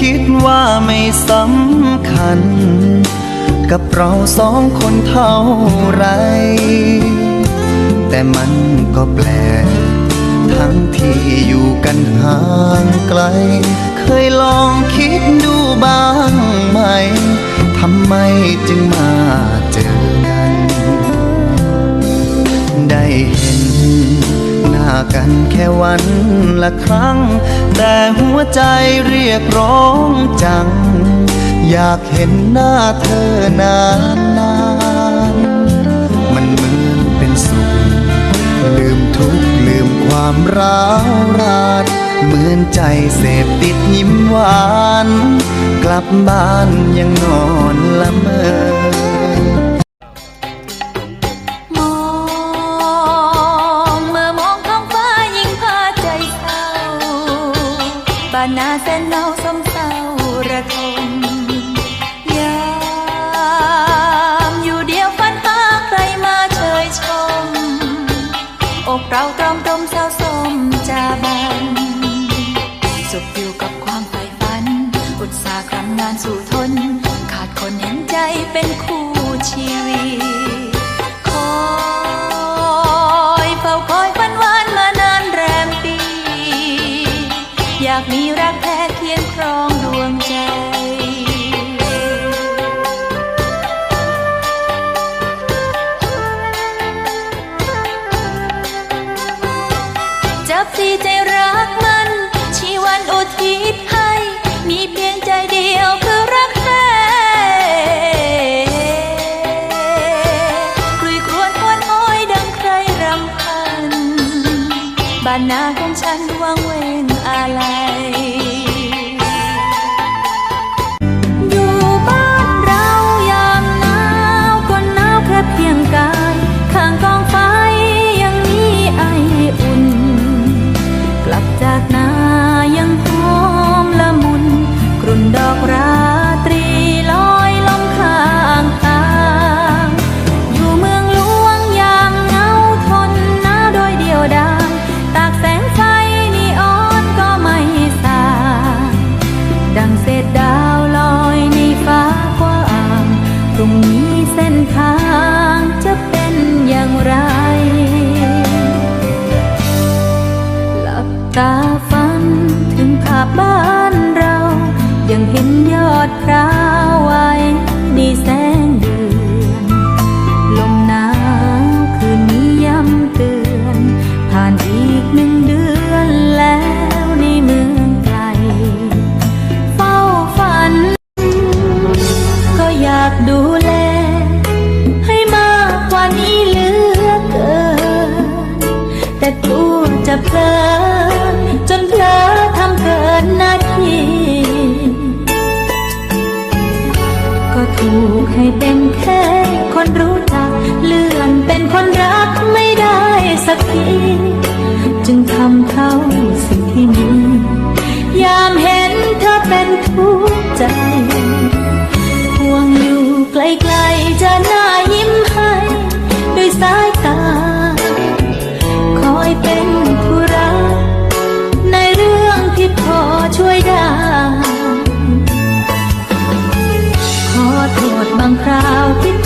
คิดว่าไม่สำคัญ กับเราสองคนเท่าไร แต่มันก็แปลกทั้งที่อยู่กันห่างไกล เคยลองคิดดูบ้างไหมทำไมจึงมาเจอ กันแค่วันละครั้ง แต่หัวใจเรียกร้องจัง อยากเห็นหน้าเธอนานนานๆมันเหมือนเป็นสุข ลืมทุกข์ลืมความร้าวรานเหมือนใจเสพติดยิ้มหวาน กลับบ้านยังนอนละเมอ บ้านนาแสนเนาสมเศร้าระทมยามอยู่เดียวฝันหาใครมาเชยชม อกเราตรอมตรมเศร้าสมจาบันสุขอยู่กับความใฝ่ฝัน อุตสาห์คำงานสู่ทน ขาดคนเห็นใจเป็นคู่ชีวิต นนาของฉันวังเวงอะไร ตาฝันถึงภาพบ้านเรา ยังเห็นยอดพร้า ก็ถูกให้เป็นแค่คนรู้จัก เลื่อนเป็นคนรักไม่ได้สักที จึงทำเท่าสิ่งที่มียามเห็นเธอเป็นทุกข์ใจห่วงอยู่ไกลางคราวที่